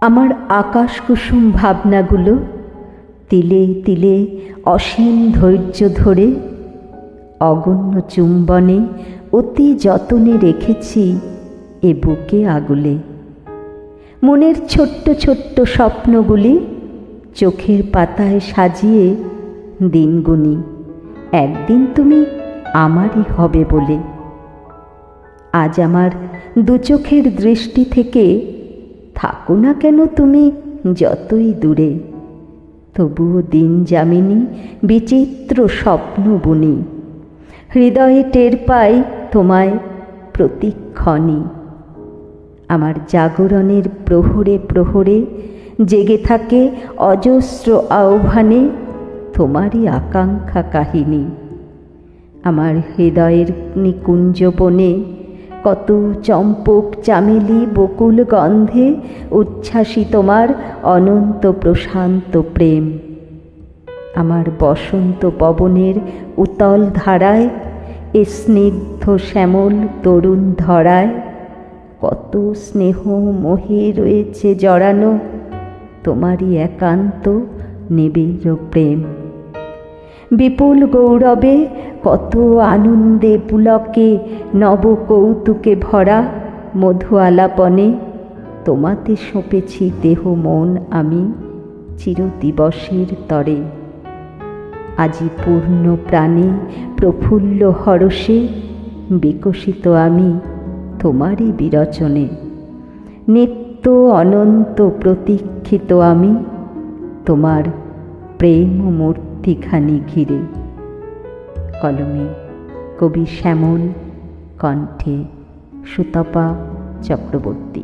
আমার আকাশ কুসুম ভাবনাগুলো তিলে তিলে অসীম ধৈর্য ধরে অগণ্য চুম্বনে অতি যতনে রেখেছি এ বুকে আগুলে। মনের ছোট্ট ছোট্ট স্বপ্নগুলি চোখের পাতায় সাজিয়ে দিনগুনি একদিন তুমি আমারই হবে বলে। আজ আমার দু চোখের দৃষ্টি থেকে থাকো না কেন তুমি? যতই দূরে। তবুও দিন যামিনী, বিচিত্র স্বপ্ন বুনি। হৃদয়ে টের পাই তোমায় প্রতিক্ষণই। আমার জাগরণের প্রহরে প্রহরে জেগে থাকে অজস্র আহ্বানে তোমারই আকাঙ্ক্ষা কাহিনী। আমার হৃদয়ের নিকুঞ্জ বনে কত চম্পক চামেলি বকুল গন্ধে উচ্ছ্বাসী তোমার অনন্ত প্রশান্ত প্রেম। আমার বসন্ত পবনের উতল ধারায়, এ স্নিগ্ধ শ্যামল তরুণ ধরায়, কত স্নেহ মোহে রয়েছে জড়ানো, তোমারই একান্ত নিবিড় প্রেম। বিপুল গৌরবে, কত আনন্দে পুলকে নব কৌতুকে ভরা মধু আলাপনে। তোমাতে সঁপেছি দেহ মন আমি চিরদিবসের তরে। আজি পূর্ণ প্রাণে, প্রফুল্ল হরষে, বিকশিত আমি তোমারই বিরচনে। নিত্য অনন্ত প্রতীক্ষিত আমি তোমার প্রেম মূর্তিখানি ঘিরে। কলমে কবি শ্যামল কণ্ঠে সুতপা চক্রবর্তী।